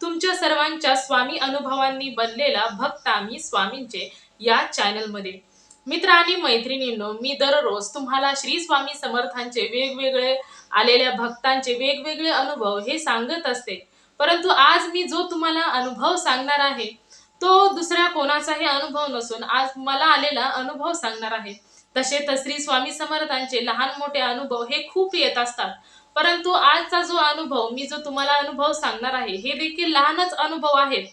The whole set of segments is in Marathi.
तुमच्या सर्वांच्या स्वामी अनुभवांनी बनलेला भक्त आम्ही स्वामींचे या चॅनलमध्ये. मित्र आणि मैत्रिणींनो मी दररोज तुम्हाला श्री स्वामी समर्थांचे वेगवेगळे आलेल्या भक्तांचे वेगवेगळे अनुभव हे सांगत असते. परंतु आज मी जो तुम्हाला अनुभव सांगणार आहे तो दुसऱ्या कोणाचाही अनुभव नसून आज मला आलेला अनुभव सांगणार आहे. तसे तर श्री स्वामी समर्थांचे लहान मोठे अनुभव हे खूप येत असतात. परंतु आजचा जो अनुभव मी जो तुम्हाला अनुभव सांगणार आहे हे देखील लहानच अनुभव आहेत.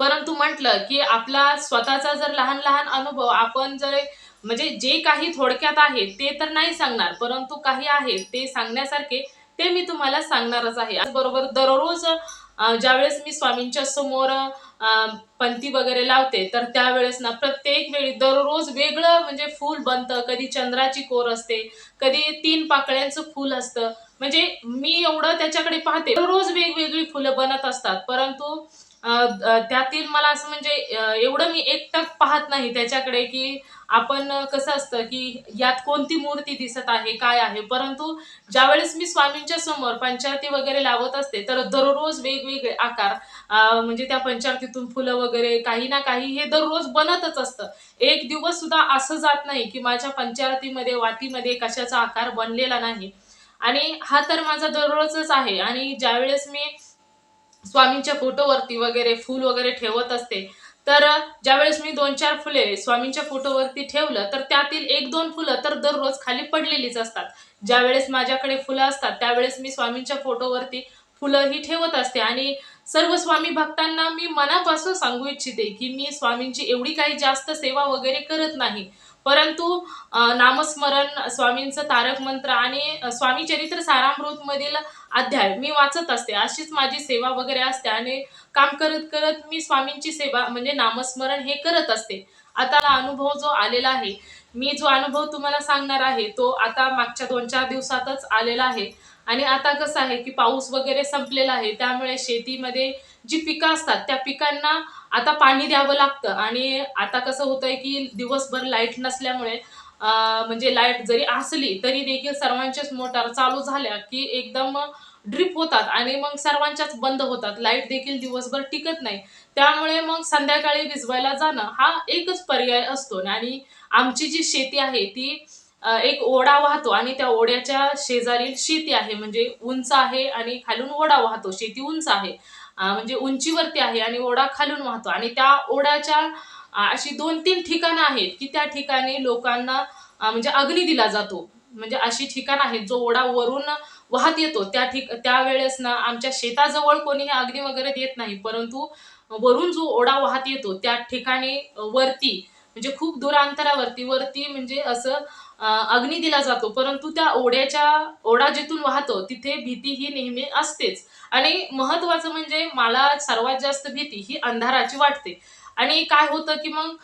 परंतु म्हटलं की आपला स्वतःचा जर लहान लहान अनुभव आपण जर म्हणजे जे काही थोडक्यात आहे ते तर नाही सांगणार परंतु काही आहे ते सांगण्यासारखे ते मी तुम्हाला सांगणारच आहे. बरोबर दररोज ज्यावेळेस मी स्वामींच्या समोर पंथी वगैरे लावते तर त्यावेळेस ना प्रत्येक वेळी दररोज वेगळं म्हणजे फूल बनतं. कधी चंद्राची कोर असते कधी तीन पाकळ्यांचं फूल असतं. म्हणजे मी एवढं त्याच्याकडे पाहते. दररोज वेगवेगळी फुलं बनत असतात परंतु त्यातील मला असं म्हणजे एवढं मी एकटक पाहत नाही त्याच्याकडे की आपण कसं असतं की यात कोणती मूर्ती दिसत आहे काय आहे. परंतु ज्यावेळेस मी स्वामींच्या समोर पंचारती वगैरे लावत असते तर दररोज वेगवेगळे आकार म्हणजे त्या पंचारतीतून फुलं वगैरे काही ना काही हे दररोज बनतच असतं. एक दिवस सुद्धा असं जात नाही की माझ्या पंचारतीमध्ये वातीमध्ये कशाचा आकार बनलेला नाही. आणि हा तर माझा दररोजच आहे. आणि ज्यावेळेस मी स्वामींच्या फोटोवरती वगैरे फूल वगैरे ठेवत असते. तर ज्यावेळेस मी दोन चार फुले स्वामींच्या फोटोवरती ठेवलं तर त्यातील एक दोन फुलं तर दररोज खाली पडलेलीच असतात. ज्यावेळेस माझ्याकडे फुलं असतात त्यावेळेस मी स्वामींच्या फोटोवरती फुलं ही ठेवत असते. आणि सर्व स्वामी भक्तांना मी मनापासून सांगू इच्छिते की मी स्वामींची एवढी काही जास्त सेवा वगैरे करत नाही. परंतु नामस्मरण स्वामींचं तारक मंत्र आणि स्वामी चरित्र सारामृतमधील अध्याय मी वाचत असते. अशीच माझी सेवा वगैरे असते आणि काम करत करत मी स्वामींची सेवा म्हणजे नामस्मरण हे करत असते. आता अनुभव जो आलेला आहे मी जो अनुभव तुम्हाला सांगणार आहे तो आता मागच्या दोन चार दिवसातच आलेला आहे. आणि आता कसं आहे की पाऊस वगैरे संपलेला आहे त्यामुळे शेतीमध्ये जी पिकं असतात त्या पिकांना आता पाणी द्यावं लागतं. आणि आता कसं होतंय की दिवसभर लाइट नसल्यामुळे म्हणजे लाइट जरी असली तरी देखील सर्वांच्याच मोटार चालू झाल्या की एकदम ड्रिप होतात आणि मग सर्वांच्याच बंद होतात. लाइट देखील दिवसभर टिकत नाही. त्यामुळे मग संध्याकाळी भिजवायला जाणं हा एकच पर्याय असतो. आणि आमची जी शेती आहे ती एक ओढा वाहतो आणि त्या ओढ्याच्या शेजारील शेती आहे. म्हणजे उंच आहे आणि खालून ओढा वाहतो. शेती उंच आहे. म्हणजे उंचीवरती आहे आणि ओढा खालून वाहतो. आणि त्या ओढ्याच्या अशी दोन तीन ठिकाणं आहेत की त्या ठिकाणी लोकांना म्हणजे अग्नी दिला जातो. म्हणजे अशी ठिकाण आहेत जो ओढा वरून वाहत येतो. त्या ठिक त्यावेळेस ना आमच्या शेताजवळ कोणी हे अग्नी वगैरे देत नाही. परंतु वरून जो ओढा वाहत येतो त्या ठिकाणी वरती म्हणजे खूप दूर अंतरावरती वरती म्हणजे असं अग्नी दिला जातो. परंतु त्या ओढ्याच्या ओढा जिथून वाहतो तिथे भीती ही नेहमी असतेच. आणि महत्वाचं म्हणजे मला सर्वात जास्त भीती ही अंधाराची वाटते. आणि काय होतं की मग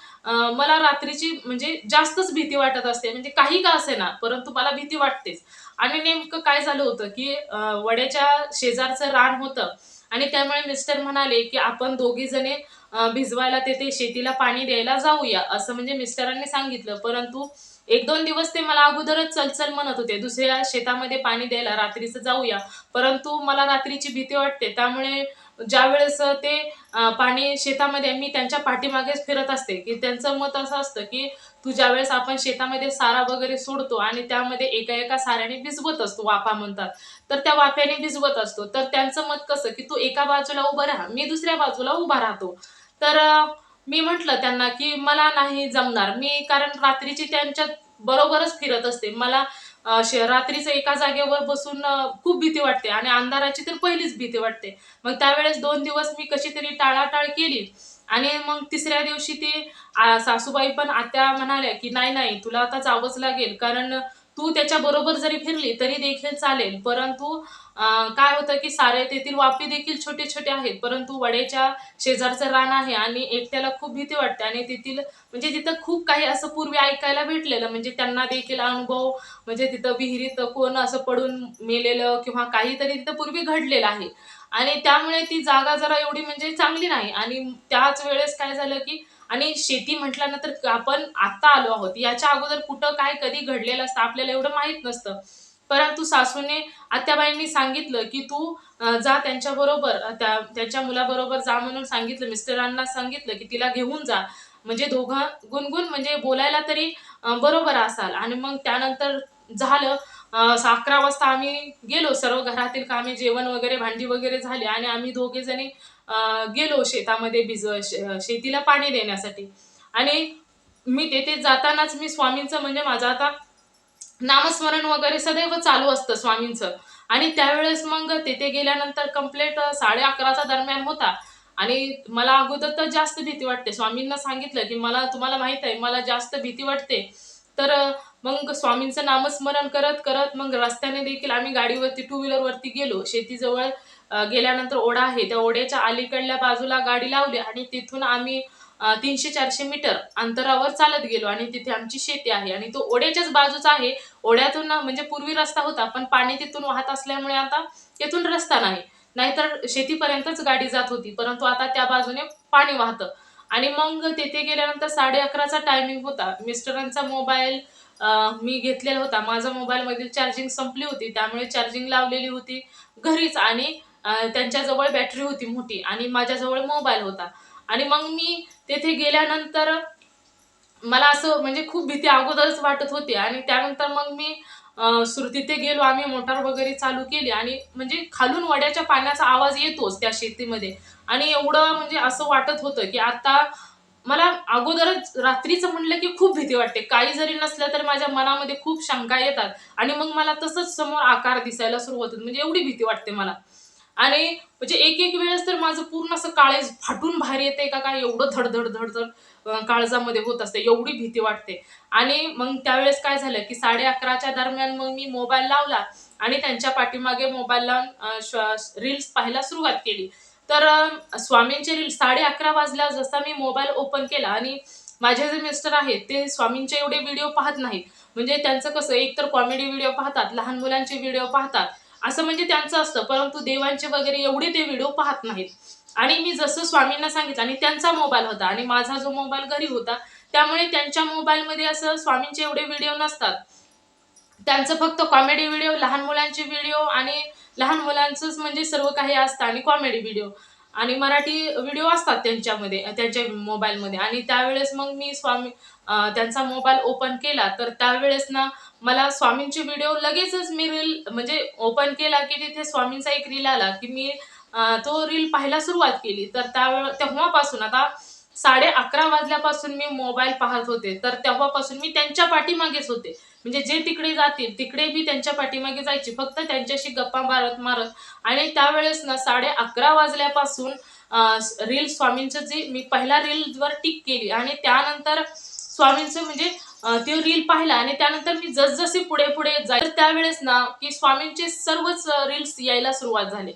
मला रात्रीची म्हणजे जास्तच भीती वाटत असते. म्हणजे काही का असे ना परंतु मला भीती वाटतेच. आणि नेमकं काय झालं होतं की वड्याच्या शेजारचं रान होतं. आणि त्यामुळे मिस्टर म्हणाले की आपण दोघी जणे भिजवायला तेथे शेतीला पाणी द्यायला जाऊया. असं म्हणजे मिस्टरांनी सांगितलं. परंतु एक दोन दिवस ते मला अगोदरच चलचल म्हणत होते. दुसऱ्या शेतामध्ये पाणी द्यायला रात्रीचं जाऊया. परंतु मला रात्रीची भीती वाटते. त्यामुळे ज्या वेळेस ते पाणी शेतामध्ये मी त्यांच्या पाठीमागेच फिरत असते. की त्यांचं मत असं असतं की तू ज्या वेळेस आपण शेतामध्ये सारा वगैरे सोडतो आणि त्यामध्ये एका एका साऱ्याने भिजवत असतो वाफा म्हणतात. तर त्या वाफ्याने भिजवत असतो. तर त्यांचं मत कसं की तू एका बाजूला उभं राहा मी दुसऱ्या बाजूला उभा राहतो. तर मी म्हटलं त्यांना की मला नाही जमणार. मी कारण रात्रीची त्यांच्या बरोबरच फिरत असते. मला रात्रीचं एका जागेवर बसून खूप भीती वाटते आणि अंधाराची तर पहिलीच भीती वाटते. मग त्यावेळेस दोन दिवस मी कशी तरी टाळाटाळ केली आणि मग तिसऱ्या दिवशी ती सासूबाई पण आत्या म्हणाल्या की नाही नाही तुला आता जावंच लागेल. कारण तू त्याच्या बरोबर जरी फिरली तरी देखील चालेल. परंतु काय होतं की सारे तेथील वापी देखील छोटे छोटे आहेत. परंतु वड्याच्या शेजारचं रान आहे आणि एकट्याला खूप भीती वाटते आणि तेथील म्हणजे तिथं खूप काही असं पूर्वी ऐकायला भेटलेलं. म्हणजे त्यांना देखील अनुभव म्हणजे तिथं विहिरीत कोण असं पडून मेलेलं किंवा काहीतरी तिथं पूर्वी घडलेलं आहे. आणि त्यामुळे ती जागा जरा एवढी म्हणजे चांगली नाही. आणि त्याच वेळेस काय झालं की आणि शेती म्हटल्यानंतर आपण आता आलो आहोत. याच्या अगोदर कुठं काय कधी घडलेलं असतं आपल्याला एवढं माहीत नसतं. परंतु सासूने आत्याबाईंनी सांगितलं की तू जा त्यांच्या बरोबर त्या त्यांच्या मुलाबरोबर जा म्हणून सांगितलं. मिस्टरांना सांगितलं की तिला घेऊन जा. म्हणजे दोघं गुणगुण म्हणजे बोलायला तरी बरोबर असाल. आणि मग त्यानंतर झालं अकरा वाजता आम्ही गेलो. सर्व घरातील कामे जेवण वगैरे भांडी वगैरे झाली आणि आम्ही दोघे जणी गेलो शेतामध्ये भिज शेतीला पाणी देण्यासाठी. आणि मी तेथे जातानाच मी स्वामींचं म्हणजे माझं आता नामस्मरण वगैरे सदैव चालू असतं स्वामींचं. आणि त्यावेळेस मग तेथे गेल्यानंतर कंप्लेट साडे अकराचा दरम्यान होता. आणि मला अगोदर तर जास्त भीती वाटते. स्वामींना सांगितलं की मला तुम्हाला माहीत आहे मला जास्त भीती वाटते. तर मग स्वामींचं नामस्मरण करत करत मग रस्त्याने देखील आम्ही गाडीवरती टू व्हीलरवरती गेलो. शेतीजवळ गेल्यानंतर ओढा आहे. त्या ओढ्याच्या अलीकडल्या बाजूला गाडी लावली आणि तिथून आम्ही तीनशे चारशे मीटर अंतरावर चालत गेलो आणि तिथे आमची शेती आहे आणि तो ओढ्याच्याच बाजूचा आहे. ओढ्यातून म्हणजे पूर्वी रस्ता होता पण पाणी तिथून वाहत असल्यामुळे आता तिथून रस्ता नाही. नाहीतर शेतीपर्यंतच गाडी जात होती परंतु आता त्या बाजूने पाणी वाहतं. आणि मग तिथे गेल्यानंतर साडे अकराचा टायमिंग होता. मिस्टरांचा मोबाईल मी घेतलेला होता. माझा मोबाईलमधील चार्जिंग संपली होती. त्यामुळे चार्जिंग लावलेली होती घरीच आणि त्यांच्याजवळ बॅटरी होती मोठी आणि माझ्याजवळ मोबाईल होता. आणि मग मी तेथे गेल्यानंतर मला असं म्हणजे खूप भीती अगोदरच वाटत होती आणि त्यानंतर मग मी सुरू तिथे गेलो. आम्ही मोटार वगैरे चालू केली आणि म्हणजे खालून वड्याच्या पाण्याचा आवाज येतोच त्या शेतीमध्ये. आणि एवढं म्हणजे असं वाटत होतं की आता मला अगोदरच रात्रीचं म्हणलं की खूप भीती वाटते. काही जरी नसलं तर माझ्या मनामध्ये खूप शंका येतात आणि मग मला तसंच समोर आकार दिसायला सुरुवात होते म्हणजे एवढी भीती वाटते मला. आणि म्हणजे एक एक वेळेस तर माझं पूर्ण असं काळेज फाटून बाहेर येते का काय एवढं धडधड धडधड काळजामध्ये होत असते एवढी भीती वाटते. आणि मग त्यावेळेस काय झालं की साडे अकराच्या दरम्यान मग मी मोबाईल लावला आणि त्यांच्या पाठीमागे मोबाईल लावून रील्स पाहायला सुरुवात केली. तर स्वामींचे रील्स साडे अकरा वाजल्या जसा मी मोबाईल ओपन केला आणि माझे जे मिस्टर आहेत ते स्वामींचे एवढे व्हिडिओ पाहत नाहीत. म्हणजे त्यांचं कसं एक तर कॉमेडी व्हिडिओ पाहतात लहान मुलांचे व्हिडिओ पाहतात असं म्हणजे त्यांचं असतं. परंतु देवांचे वगैरे एवढे ते व्हिडिओ पाहत नाहीत. आणि मी जसं स्वामींना सांगितलं आणि त्यांचा मोबाईल होता आणि माझा जो मोबाईल घरी होता त्यामुळे त्यांच्या मोबाईलमध्ये असं स्वामींचे एवढे व्हिडिओ नसतात. त्यांचं फक्त कॉमेडी व्हिडिओ लहान मुलांचे व्हिडिओ आणि लहान मुलांचंच म्हणजे सर्व काही असतं आणि कॉमेडी व्हिडिओ आणि मराठी व्हिडिओ असतात त्यांच्यामध्ये त्यांच्या मोबाईलमध्ये आणि त्यावेळेस मग मी स्वामी त्यांचा मोबाईल ओपन केला तर त्यावेळेस ना मला स्वामींचे व्हिडिओ लगेचच मी रील म्हणजे ओपन केला की तिथे स्वामींचा एक रील आला की मी तो रील पाहायला सुरुवात केली. तर त्यावेळ तेव्हापासून आता साडे अकरा वाजल्यापासून मी मोबाईल पाहत होते. तर तेव्हापासून मी त्यांच्या पाठीमागेच होते. म्हणजे जे तिकडे जातील तिकडे मी त्यांच्या पाठीमागे जायची. फक्त त्यांच्याशी गप्पा मारत मारत. आणि त्यावेळेस ना साडे अकरा वाजल्यापासून रील स्वामींचं जे मी पहिल्या रीलवर टिक केली. आणि त्यानंतर स्वामींचं म्हणजे ते रील पाहिला आणि त्यानंतर मी जसजसे पुढे पुढे जाईल त्यावेळेस ना की स्वामींचे सर्वच रील्स यायला सुरुवात झाले.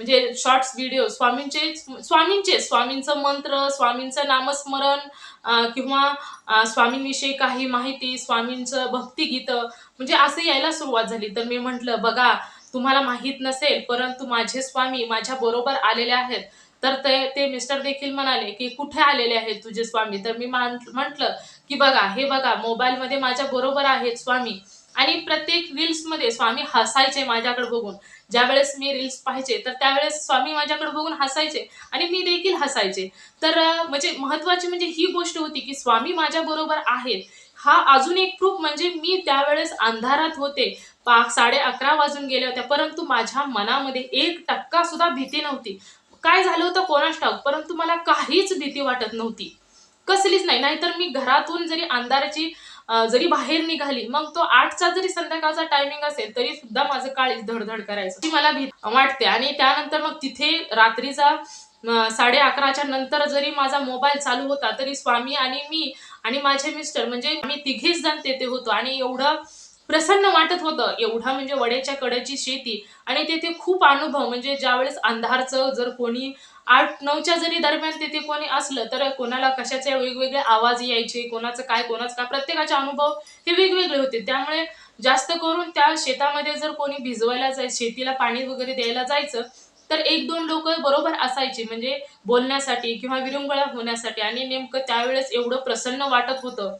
म्हणजे शॉर्ट्स व्हिडिओ स्वामींचे स्वामींचे स्वामींचं मंत्र स्वामींचं नामस्मरण किंवा स्वामींविषयी काही माहिती स्वामींचं भक्तिगीतं म्हणजे असं यायला सुरुवात झाली. तर मी म्हंटल बघा तुम्हाला माहीत नसेल परंतु माझे स्वामी माझ्या बरोबर आलेले आहेत. तर ते ते मिस्टर देखील म्हणाले की कुठे आलेले आहेत तुझे स्वामी? तर मी म्हंटल की बघा हे बघा मोबाईलमध्ये माझ्या बरोबर आहेत स्वामी आणि प्रत्येक रील्समध्ये स्वामी हसायचे माझ्याकडे बघून. ज्यावेळेस मी रील्स पाहायचे तर त्यावेळेस स्वामी माझ्याकडे बघून हसायचे आणि मी देखील हसायचे. तर म्हणजे महत्वाची म्हणजे ही गोष्ट होती की स्वामी माझ्या बरोबर आहेत. हा अजून एक प्रूफ म्हणजे मी त्यावेळेस अंधारात होते. पा साडे अकरा वाजून गेल्या होत्या परंतु माझ्या मनामध्ये एक टक्का सुद्धा भीती नव्हती. काय झालं होतं कोणास ठाऊक? परंतु मला काहीच भीती वाटत नव्हती. कसलीच नाही. नाहीतर मी घरातून जरी अंधाराची जरी बाहेर निघाली मग तो आठचा जरी संध्याकाळचा टायमिंग असेल तरी सुद्धा माझं काळीच धडधड करायचं. ती मला भीती वाटते. आणि त्यानंतर मग तिथे रात्रीचा साडे अकराच्या नंतर जरी माझा मोबाईल चालू होता तरी स्वामी आणि मी आणि माझे मिस्टर म्हणजे आम्ही तिघेच जण तेथे होतो. आणि एवढं प्रसन्न वाटत होतं. एवढा म्हणजे वड्याच्या कड्याची शेती आणि तेथे खूप अनुभव. म्हणजे ज्यावेळेस अंधारचं जर कोणी आठ नऊच्या जरी दरम्यान तिथे कोणी असलं तर कोणाला कशाचे वेगवेगळे आवाज यायचे कोणाचं काय कोणाचं काय प्रत्येकाचे अनुभव हे वेगवेगळे होते. त्यामुळे जास्त करून त्या शेतामध्ये जर कोणी भिजवायला जाय शेतीला पाणी वगैरे द्यायला जायचं तर एक दोन लोक बरोबर असायचे. म्हणजे बोलण्यासाठी किंवा विरंगुळा होण्यासाठी. आणि नेमकं त्यावेळेस एवढं प्रसन्न वाटत होतं.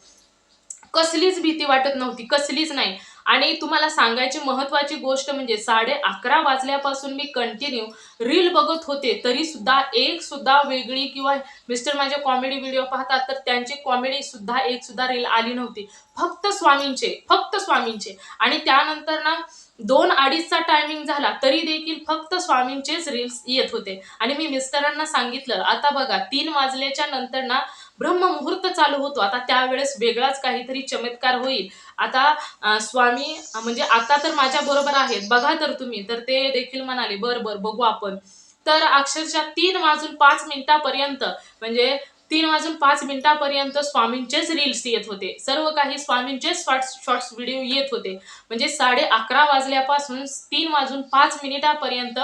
कसलीच भीती वाटत नव्हती कसलीच नाही. आणि तुम्हाला सांगायची महत्वाची गोष्ट म्हणजे साडे अकरा वाजल्यापासून मी कंटिन्यू रील बघत होते तरी सुद्धा एक सुद्धा वेगळी किंवा मिस्टर माझे कॉमेडी व्हिडिओ पाहतात तर त्यांची कॉमेडी सुद्धा एक सुद्धा रील आली नव्हती. फक्त स्वामींचे फक्त स्वामींचे. आणि त्यानंतर ना दोन अडीचचा टायमिंग झाला तरी देखील फक्त स्वामींचेच रील्स येत होते. आणि मी मिस्टरांना सांगितलं आता बघा तीन वाजल्याच्या नंतर ना ब्रह्ममुहूर्त चालू होतो. आता त्यावेळेस वेगळाच काहीतरी चमत्कार होईल. आता स्वामी म्हणजे आता तर माझ्या बरोबर आहेत. बघा तर तुम्ही. तर ते देखील म्हणाले बर बर बघू आपण. तर अक्षरशः तीन वाजून पाच मिनिटापर्यंत म्हणजे तीन वाजून पाच मिनिटापर्यंत स्वामींचेच रील्स येत होते. सर्व काही स्वामींचेच शॉर्ट्स शॉर्ट्स व्हिडिओ येत होते. म्हणजे साडे अकरा वाजल्यापासून तीन वाजून पाच मिनिटापर्यंत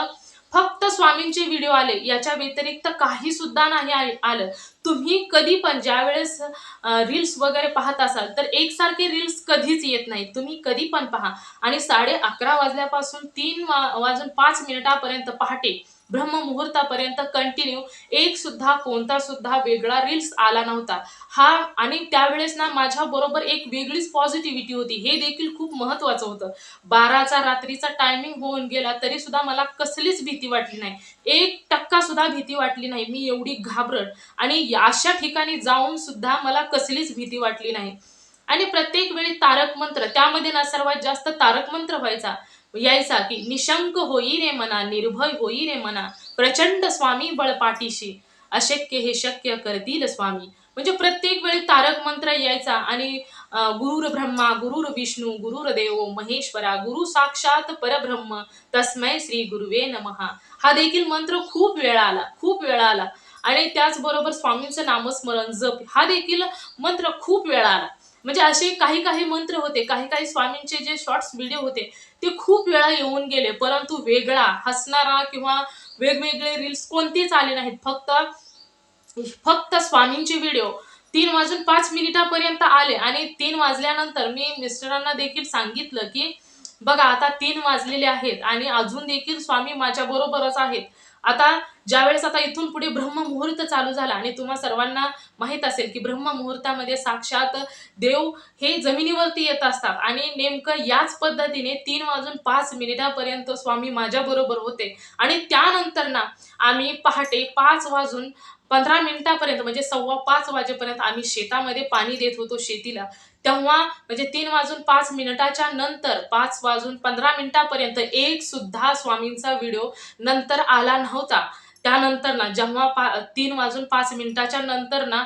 फक्त स्वामींचे व्हिडिओ आले याच्या व्यतिरिक्त काही सुद्धा नाही आ- आलं. तुम्ही कधी पण ज्यावेळेस रील्स वगैरे पाहत असाल तर एकसारखे रील्स कधीच येत नाही तुम्ही कधी पण पहा. आणि साडे अकरा वाजल्यापासून तीन वा- वाजून पाच मिनिटापर्यंत पहाटे. ब्रह्ममुहूर्तापर्यंत कंटिन्यू एक सुद्धा कोणता सुद्धा वेगळा रील्स आला नव्हता. हा आणि त्यावेळेस ना माझ्या बरोबर एक वेगळीच पॉझिटिव्हिटी होती. हे देखील खूप महत्वाचं होतं. बाराचा रात्रीचा टायमिंग होऊन गेला तरी सुद्धा मला कसलीच भीती वाटली नाही. एक टक्का सुद्धा भीती वाटली नाही. मी एवढी घाबरट आणि अशा ठिकाणी जाऊन सुद्धा मला कसलीच भीती वाटली नाही. आणि प्रत्येक वेळी तारक मंत्र त्यामध्ये ना सर्वात जास्त तारक मंत्र व्हायचा. यायचा की निशंक होई रे मना निर्भय होई रे मना प्रचंड स्वामी बळपाठीशी अशक्य हे शक्य करतील स्वामी. म्हणजे प्रत्येक वेळी तारक मंत्र यायचा आणि गुरुर ब्रह्मा गुरुर विष्णू गुरुर देव महेश्वरा गुरु साक्षात परब्रह्म तस्मै श्री गुरुवे नमहा. हा देखील मंत्र खूप वेळा आला खूप वेळा आला. आणि त्याचबरोबर स्वामींचं नामस्मरण जप हा देखील मंत्र खूप वेळा आला. म्हणजे असे काही काही मंत्र होते काही काही स्वामींचे जे शॉर्ट्स व्हिडिओ होते ते खूप वेळा येऊन गेले परंतु वेगळा हसणारा किंवा वेगवेगळे रील्स कोणतेच आले नाहीत. फक्त फक्त स्वामींचे व्हिडिओ तीन वाजून पाच मिनिटापर्यंत आले आणि तीन वाजल्यानंतर मी मिस्टरांना देखील सांगितलं की बघा आता तीन वाजलेले आहेत आणि अजून देखील स्वामी माझ्या बरोबरच आहेत. आता ज्यावेळेस आता इथून पुढे ब्रह्ममुहूर्त चालू झाला आणि तुम्हा सर्वांना माहीत असेल की ब्रह्ममुहूर्तामध्ये साक्षात देव हे जमिनीवरती येत असतात. आणि नेमकं याच पद्धतीने तीन वाजून पाच मिनिटापर्यंत स्वामी माझ्या बरोबर होते. आणि त्यानंतर ना आम्ही पहाटे पाच वाजून पंधरा मिनिटापर्यंत म्हणजे सव्वा पाच वाजेपर्यंत आम्ही शेतामध्ये पाणी देत होतो शेतीला. तेव्हा म्हणजे तीन वाजून पाच मिनिटाच्या नंतर पाच वाजून पंधरा मिनिटापर्यंत एक सुद्धा स्वामींचा व्हिडिओ नंतर आला नव्हता. त्यानंतर ना जेव्हा पा तीन वाजून पाच मिनिटाच्या नंतर ना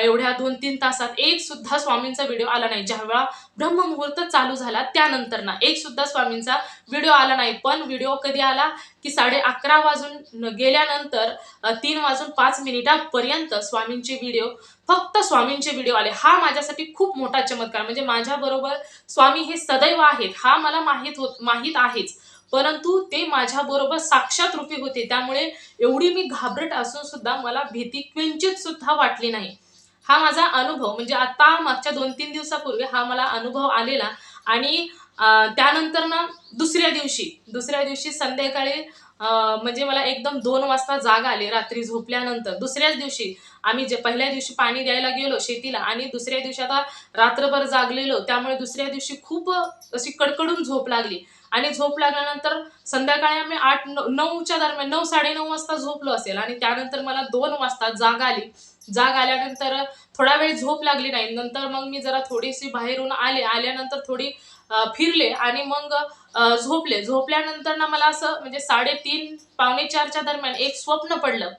एवढ्या दोन तीन तासात एक सुद्धा स्वामींचा व्हिडिओ आला नाही. जेव्हा ब्रह्ममुहूर्त चालू झाला त्यानंतर ना एक सुद्धा स्वामींचा व्हिडिओ आला नाही. पण व्हिडिओ कधी आला? की साडे अकरा वाजून गेल्यानंतर तीन वाजून पाच मिनिटापर्यंत स्वामींचे व्हिडिओ फक्त स्वामींचे व्हिडिओ आले. हा माझ्यासाठी खूप मोठा चमत्कार. म्हणजे माझ्याबरोबर स्वामी हे सदैव आहेत. हा मला माहीत होत माहीत आहेच. परंतु ते माझ्याबरोबर साक्षात रूपी होते. त्यामुळे एवढी मी घाबरट असून सुद्धा मला भीती किंचित सुद्धा वाटली नाही. हा माझा अनुभव म्हणजे आता मागच्या दोन तीन दिवसापूर्वी हा मला अनुभव आलेला आणि त्यानंतर ना दुसऱ्या दिवशी दुसऱ्या दिवशी संध्याकाळी म्हणजे मला एकदम दोन वाजता जाग आली रात्री झोपल्यानंतर. दुसऱ्याच दिवशी आम्ही जे पहिल्या दिवशी पाणी द्यायला गेलो शेतीला आणि दुसऱ्या दिवशी आता रात्रभर जागलेलो त्यामुळे दुसऱ्या दिवशी खूप अशी कडकडून झोप लागली. आणि झोप लागल्यानंतर संध्याकाळी आम्ही आठ नऊ- नऊच्या दरम्यान नऊ साडेनऊ वाजता झोपलो असेल आणि त्यानंतर मला दोन वाजता जाग आली. जाग आल्यानंतर थोडा वेळ झोप लागली नाही. नंतर मग मी जरा थोडीशी बाहेरून आले. आल्यानंतर थोडी फिरले आणि मग झोपले. झोपल्यानंतर ना मला असं म्हणजे साडेतीन पावणे चारच्या दरम्यान एक स्वप्न पडलं.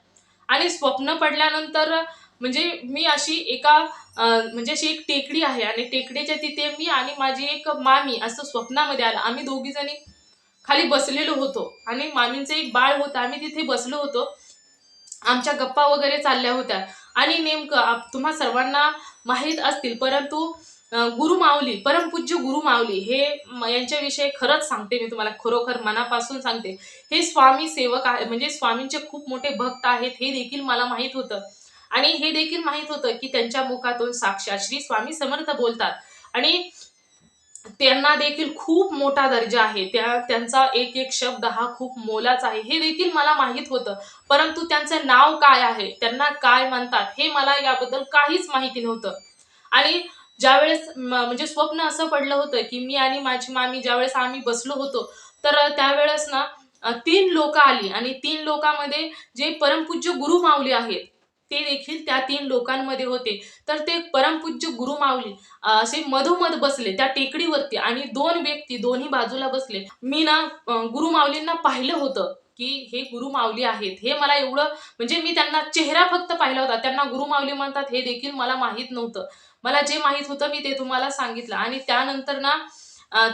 आणि स्वप्न पडल्यानंतर म्हणजे मी अशी एका म्हणजे अशी एक टेकडी आहे आणि टेकडीच्या तिथे मी आणि माझी एक मामी असं स्वप्नामध्ये आलं. आम्ही दोघी जणी खाली बसलेलो होतो आणि मामींचं एक बाळ होतं. आम्ही तिथे बसलो होतो. आमच्या गप्पा वगैरे चालल्या होत्या. आणि नेमकं तुम्हा सर्वांना माहीत असतील परंतु गुरुमाऊली परमपूज्य गुरुमाऊली हे यांच्याविषयी खरंच सांगते मी तुम्हाला खरोखर मनापासून सांगते. हे स्वामी सेवक आहे म्हणजे स्वामींचे खूप मोठे भक्त आहेत हे देखील मला माहीत होतं. आणि हे देखील माहीत होतं की त्यांच्या मुखातून साक्षात श्री स्वामी समर्थ बोलतात. आणि त्यांना देखील खूप मोठा दर्जा आहे. त्या त्यांचा एक एक शब्द हा खूप मोलाचा आहे. हे देखील मला माहीत होतं. परंतु त्यांचं नाव काय आहे? त्यांना काय म्हणतात? हे मला याबद्दल काहीच माहिती नव्हतं. आणि ज्यावेळेस म्हणजे स्वप्न असं पडलं होतं की मी आणि माझी मामी ज्यावेळेस आम्ही बसलो होतो तर त्यावेळेस ना तीन लोक आली आणि तीन लोकांमध्ये जे परमपूज्य गुरु माऊली आहेत ते देखील त्या तीन लोकांमध्ये होते. तर ते परमपूज्य गुरु माऊली असे मधोमध बसले त्या टेकडीवरती आणि दोन व्यक्ती दोन्ही बाजूला बसले. मी ना गुरु माऊलींना पाहिलं होतं की हे गुरु माऊली आहेत. हे मला एवढं म्हणजे मी त्यांना चेहरा फक्त पाहिला होता. त्यांना गुरु माऊली म्हणतात हे देखील मला माहीत नव्हतं. मला जे माहीत होतं मी ते तुम्हाला सांगितलं. आणि त्यानंतर ना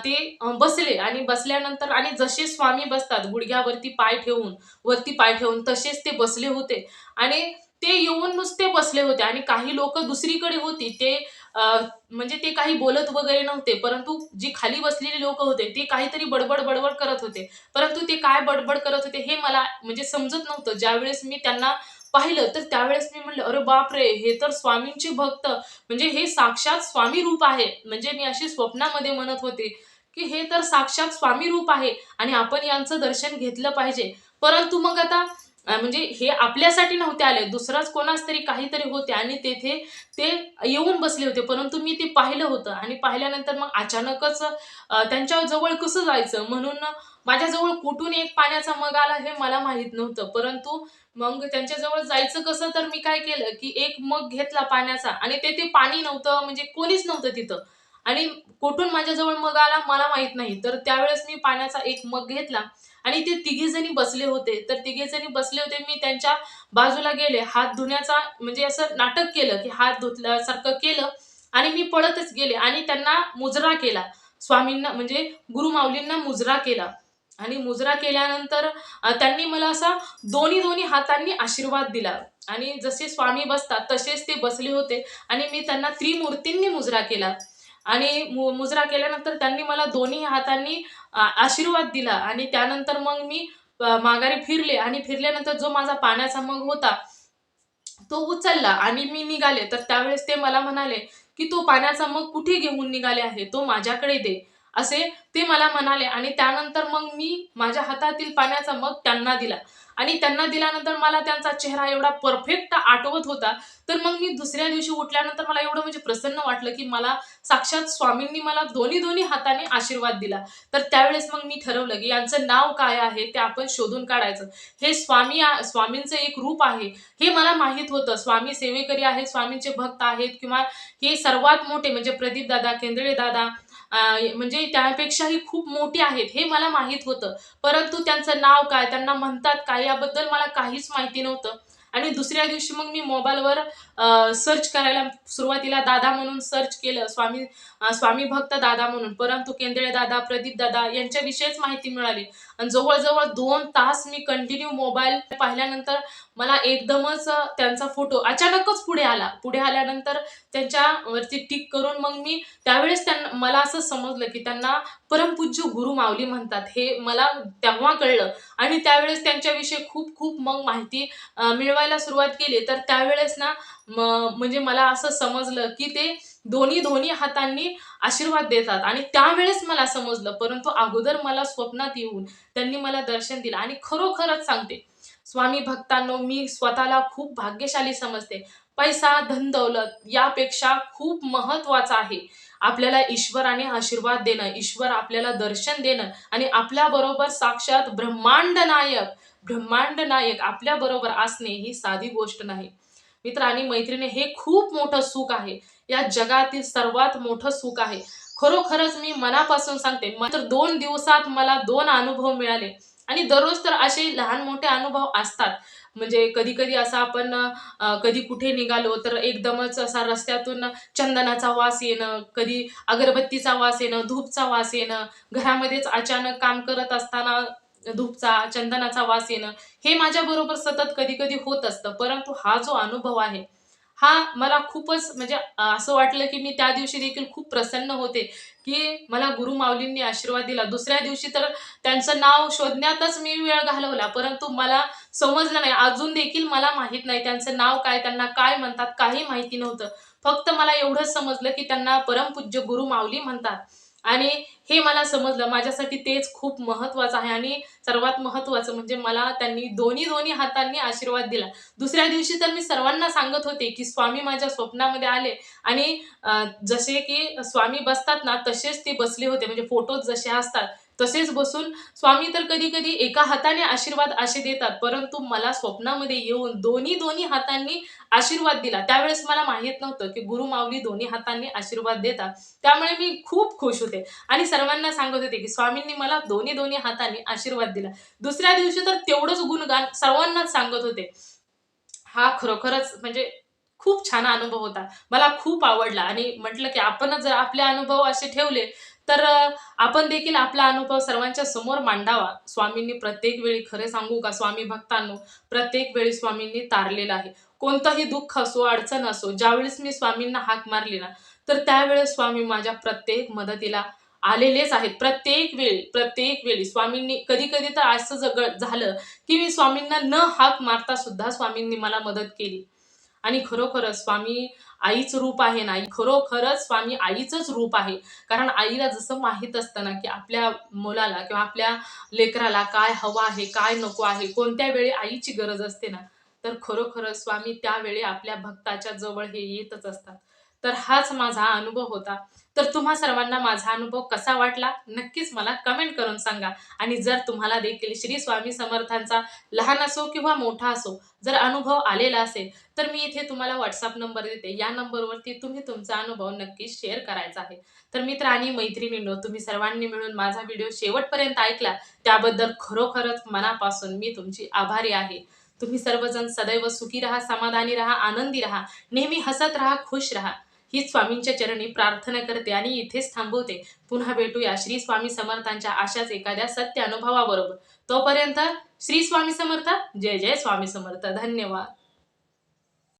ते बसले. आणि बसल्यानंतर आणि जसे स्वामी बसतात गुडघ्यावरती पाय ठेवून वरती पाय ठेवून तसेच ते बसले होते. आणि ते येऊन नुसते बसले होते. आणि काही लोक दुसरीकडे होती. ते म्हणजे ते काही बोलत वगैरे नव्हते. परंतु जी खाली बसलेली लोक होते ते काहीतरी बडबड बडबड करत होते. परंतु ते काय बडबड करत होते हे मला म्हणजे समजत नव्हतं. ज्यावेळेस मी त्यांना पाहिलं तर त्यावेळेस मी म्हणलं अरे बापरे हे तर स्वामींचे भक्त. म्हणजे हे साक्षात स्वामी रूप आहे. म्हणजे मी अशी स्वप्नामध्ये म्हणत होते की हे तर साक्षात स्वामी रूप आहे आणि आपण यांचं दर्शन घेतलं पाहिजे. परंतु मग आता म्हणजे हे आपल्यासाठी नव्हते आले. दुसराच कोणाच तरी काहीतरी होते आणि तेथे ते येऊन बसले होते. परंतु मी ते पाहिलं होतं आणि पाहिल्यानंतर मग अचानकच त्यांच्या जवळ कसं जायचं? म्हणून माझ्याजवळ कुठून एक पाण्याचा मग आला हे मला माहीत नव्हतं. परंतु मग त्यांच्याजवळ जायचं कसं तर मी काय केलं की एक मग घेतला पाण्याचा आणि तेथे पाणी नव्हतं म्हणजे कोणीच नव्हतं तिथं. आणि कुठून माझ्याजवळ मग आला मला माहीत नाही. तर त्यावेळेस मी पाण्याचा एक मग घेतला आणि ते तिघे जणी बसले होते. तर तिघे जणी बसले होते मी त्यांच्या बाजूला गेले. हात धुण्याचा म्हणजे असं नाटक केलं की हात धुतल्यासारखं केलं आणि मी पळतच गेले आणि त्यांना मुजरा केला. स्वामींना म्हणजे गुरुमाऊलींना मुजरा केला. आणि मुजरा केल्यानंतर त्यांनी मला असा दोन्ही दोन्ही हातांनी आशीर्वाद दिला. आणि जसे स्वामी बसतात तसेच ते बसले होते आणि मी त्यांना त्रिमूर्तींनी मुजरा केला. आणि मु- मुजरा केल्यानंतर त्यांनी मला दोन्ही हातांनी आशीर्वाद दिला. आणि त्यानंतर मग मी माघारी फिरले. आणि फिरल्यानंतर जो माझा पाण्याचा मग होता तो उचलला आणि मी निघाले. तर त्यावेळेस ते मला म्हणाले की तो पाण्याचा मग कुठे घेऊन निघाले आहे? तो माझ्याकडे दे. असे ते मला म्हणाले आणि त्यानंतर मग मी माझ्या हातातील पाण्याचा मग त्यांना दिला. आणि त्यांना दिल्यानंतर मला त्यांचा चेहरा एवढा परफेक्ट आठवत होता. तर मग मी दुसऱ्या दिवशी उठल्यानंतर मला एवढं म्हणजे प्रसन्न वाटलं की मला साक्षात स्वामींनी मला दोन्ही दोन्ही हाताने आशीर्वाद दिला. तर त्यावेळेस मग मी ठरवलं की यांचं नाव काय आहे ते आपण शोधून काढायचं. हे स्वामी स्वामींचं एक रूप आहे. हे मला माहीत होतं. स्वामी सेवेकरी आहेत स्वामींचे भक्त आहेत किंवा हे सर्वात मोठे म्हणजे प्रदीप दादा केंद्रे दादा म्हणजे त्यापेक्षाही खूप मोठी आहेत हे मला माहीत होतं. परंतु त्यांचं नाव काय त्यांना म्हणतात काय याबद्दल मला काहीच माहिती नव्हतं. आणि दुसऱ्या दिवशी मग मी मोबाईलवर सर्च करायला सुरुवातीला दादा म्हणून सर्च केलं स्वामी स्वामी भक्त दादा म्हणून परंतु केंद्रे दादा प्रदीप दादा यांच्याविषयीच माहिती मिळाली. आणि जवळजवळ दोन तास मी कंटिन्यू मोबाईल पाहिल्यानंतर मला एकदमच त्यांचा फोटो अचानकच पुढे आला. पुढे आल्यानंतर त्यांच्यावरती टिक करून मग मी त्यावेळेस त्यांना मला असं समजलं की त्यांना परमपूज्य गुरु माऊली म्हणतात. हे मला तेव्हा कळलं. आणि त्यावेळेस त्यांच्याविषयी खूप खूप मग माहिती मिळवायला सुरुवात केली. तर त्यावेळेस ना म्हणजे मला असं समजलं की ते दोन्ही दोन्ही हातांनी आशीर्वाद देतात. आणि त्यावेळेस मला समजलं परंतु अगोदर मला स्वप्नात येऊन त्यांनी मला दर्शन दिलं आणि खरोखरच सांगते स्वामी भक्तांनो मी स्वतःला खूप भाग्यशाली समजते. पैसा धन दौलत यापेक्षा खूप महत्त्वाचा आहे. आपल्याला ईश्वराने आशीर्वाद देणं ईश्वर आपल्याला दर्शन देणं आणि आपल्याबरोबर साक्षात ब्रह्मांड नायक ब्रह्मांड नायक आपल्याबरोबर असणे ही साधी गोष्ट नाही. मित्र आणि मैत्रिणी हे खूप मोठं सुख आहे. या जगातील सर्वात मोठं सुख आहे. खरोखरच मी मनापासून सांगते मात्र दोन दिवसात मला दोन अनुभव मिळाले. आणि दररोज तर असे लहान मोठे अनुभव असतात. म्हणजे कधी कधी असं आपण कधी कुठे निघालो तर एकदमच असा रस्त्यातून चंदनाचा वास येणं कधी अगरबत्तीचा वास येणं धूपचा वास येणं घरामध्येच अचानक काम करत असताना धूपचा चंदनाचा वास येणं हे माझ्या बरोबर सतत कधी कधी होत असतं. परंतु हा जो अनुभव आहे हा मला खूपच म्हणजे असं वाटलं की मी त्या दिवशी देखील खूप प्रसन्न होते की मला गुरु माऊलींनी आशीर्वाद दिला. दुसऱ्या दिवशी तर त्यांचं नाव शोधण्यातच मी वेळ घालवला परंतु मला समजलं नाही. अजून देखील मला माहीत नाही त्यांचं नाव काय त्यांना काय म्हणतात काही माहिती नव्हतं. फक्त मला एवढंच समजलं की त्यांना परमपूज्य गुरु माऊली म्हणतात. आणि हे मला समजलं. माझ्यासाठी तेच खूप महत्वाचं आहे आणि सर्वात महत्वाचं म्हणजे मला त्यांनी दोन्ही दोन्ही हातांनी आशीर्वाद दिला. दुसऱ्या दिवशी तर मी सर्वांना सांगत होते की स्वामी माझ्या स्वप्नामध्ये आले. आणि जसे की स्वामी बसतात ना तसेच ते बसले होते. म्हणजे फोटोज जसे असतात. तसेच बसून स्वामी तर कधी कधी एका हाताने आशीर्वाद असे देतात परंतु मला स्वप्नामध्ये येऊन दोन्ही दोन्ही हातांनी आशीर्वाद दिला. त्यावेळेस मला माहीत नव्हतं की गुरु माऊली दोन्ही हातांनी आशीर्वाद देतात. त्यामुळे मी खूप खुश होते आणि सर्वांना सांगत होते की स्वामींनी मला दोन्ही दोन्ही हातांनी आशीर्वाद दिला. दुसऱ्या दिवशी तर तेवढंच गुणगान सर्वांनाच सांगत होते. हा खरोखरच म्हणजे खूप छान अनुभव होता. मला खूप आवडला आणि म्हटलं की आपणच जर आपले अनुभव असे ठेवले तर आपण देखील आपला अनुभव सर्वांच्या समोर मांडावा. स्वामींनी प्रत्येक वेळी खरे सांगू का स्वामी भक्तांनो? प्रत्येक वेळी स्वामींनी तारलेलं आहे. कोणतंही दुःख असो अडचण असो ज्यावेळेस मी स्वामींना हाक मारली ना तर त्यावेळेस स्वामी माझ्या प्रत्येक मदतीला आलेलेच आहेत. प्रत्येक वेळी प्रत्येक वेळी स्वामींनी कधी कधी तर असं जग झालं की मी स्वामींना न हाक मारता सुद्धा स्वामींनी मला मदत केली. आणि खरोखरच स्वामी आईच रूप आहे ना खरोखरच स्वामी आईचंच रूप आहे. कारण आईला जसं माहीत असतं ना की आपल्या मुलाला किंवा आपल्या लेकराला काय हवं आहे काय नको आहे कोणत्या वेळी आईची गरज असते ना तर खरोखरच स्वामी त्यावेळी आपल्या भक्ताच्या जवळ हे येतच असतात. तर हाच माझा अनुभव होता. तर तुम्हा सर्वांना माझा अनुभव कसा वाटला? नक्कीच मला कमेंट करून सांगा. आणि जर तुम्हाला देखील श्री स्वामी समर्थांचा लहान असो किंवा मोठा असो जर अनुभव आलेला असेल तर मी इथे तुम्हाला व्हॉट्सअप नंबर देते. या नंबरवरती तुम्ही तुमचा अनुभव नक्कीच शेअर करायचा आहे. तर मित्र आणि मैत्रिणींनो तुम्ही सर्वांनी मिळून माझा व्हिडिओ शेवटपर्यंत ऐकला त्याबद्दल खरोखरच मनापासून मी तुमची आभारी आहे. तुम्ही सर्वजण सदैव सुखी राहा समाधानी राहा आनंदी राहा. नेहमी हसत राहा खुश राहा. हीच स्वामींच्या चरणी प्रार्थना करते आणि इथेच थांबवते. पुन्हा भेटूया. श्री स्वामी समर्थांच्या अशाच एखाद्या सत्य अनुभवाबरोबर. तोपर्यंत श्री स्वामी समर्थ. जय जय स्वामी समर्थ. धन्यवाद.